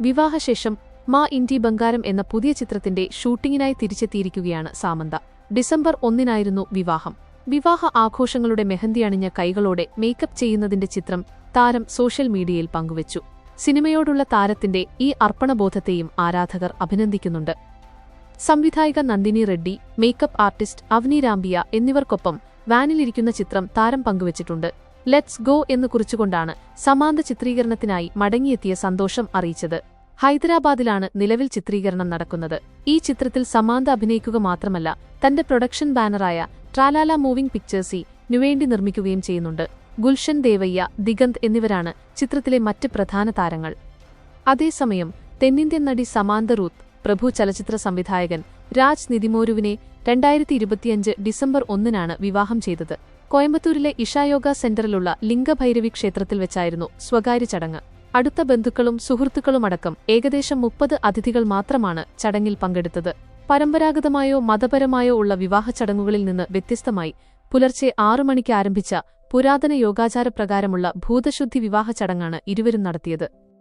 വിവാഹശേഷം മാ ഇൻഡി ബംഗാരം എന്ന പുതിയ ചിത്രത്തിന്റെ ഷൂട്ടിങ്ങിനായി തിരിച്ചെത്തിയിരിക്കുകയാണ് സാമന്ത. ഡിസംബർ ഒന്നിനായിരുന്നു വിവാഹം. വിവാഹ ആഘോഷങ്ങളുടെ മെഹന്തി അണിഞ്ഞ കൈകളോടെ മേക്കപ്പ് ചെയ്യുന്നതിന്റെ ചിത്രം താരം സോഷ്യൽ മീഡിയയിൽ പങ്കുവച്ചു. സിനിമയോടുള്ള താരത്തിന്റെ ഈ അർപ്പണബോധത്തെയും ആരാധകർ അഭിനന്ദിക്കുന്നുണ്ട്. സംവിധായിക നന്ദിനി റെഡ്ഡി മേക്കപ്പ് ആർട്ടിസ്റ്റ് അവനി രാംബിയ എന്നിവർക്കൊപ്പം വാനിലിരിക്കുന്ന ചിത്രം താരം പങ്കുവച്ചിട്ടുണ്ട്. ലെറ്റ്സ് ഗോ എന്ന് കുറിച്ചുകൊണ്ടാണ് സമാന്ത ചിത്രീകരണത്തിനായി മടങ്ങിയെത്തിയ സന്തോഷം അറിയിച്ചത്. ഹൈദരാബാദിലാണ് നിലവിൽ ചിത്രീകരണം നടക്കുന്നത്. ഈ ചിത്രത്തിൽ സമാന്ത അഭിനയിക്കുക മാത്രമല്ല തന്റെ പ്രൊഡക്ഷൻ ബാനറായ ട്രാലാല മൂവിംഗ് പിക്ചേഴ്സി നുവേണ്ടി നിർമ്മിക്കുകയും ചെയ്യുന്നുണ്ട്. ഗുൽഷൻ ദേവയ്യ ദിഗന്ത് എന്നിവരാണ് ചിത്രത്തിലെ മറ്റ് പ്രധാന താരങ്ങൾ. അതേസമയം തെന്നിന്ത്യൻ നടി സമാന്ത റൂത്ത് പ്രഭു ചലച്ചിത്ര സംവിധായകൻ രാജ് നിതിമോരുവിനെ രണ്ടായിരത്തി ഇരുപത്തിയഞ്ച് ഡിസംബർ ഒന്നിനാണ് വിവാഹം ചെയ്തത്. കോയമ്പത്തൂരിലെ ഇഷായോഗ സെന്ററിലുള്ള ലിംഗഭൈരവി ക്ഷേത്രത്തിൽ വെച്ചായിരുന്നു സ്വകാര്യ ചടങ്ങ്. അടുത്ത ബന്ധുക്കളും സുഹൃത്തുക്കളുമടക്കം ഏകദേശം മുപ്പത് അതിഥികൾ മാത്രമാണ് ചടങ്ങിൽ പങ്കെടുത്തത്. പരമ്പരാഗതമായോ മതപരമായോ ഉള്ള വിവാഹ ചടങ്ങുകളിൽ നിന്ന് വ്യത്യസ്തമായി പുലർച്ചെ ആറു മണിക്ക് ആരംഭിച്ച പുരാതന യോഗാചാരപ്രകാരമുള്ള ഭൂതശുദ്ധി വിവാഹ ചടങ്ങാണ് ഇരുവരും നടത്തിയത്.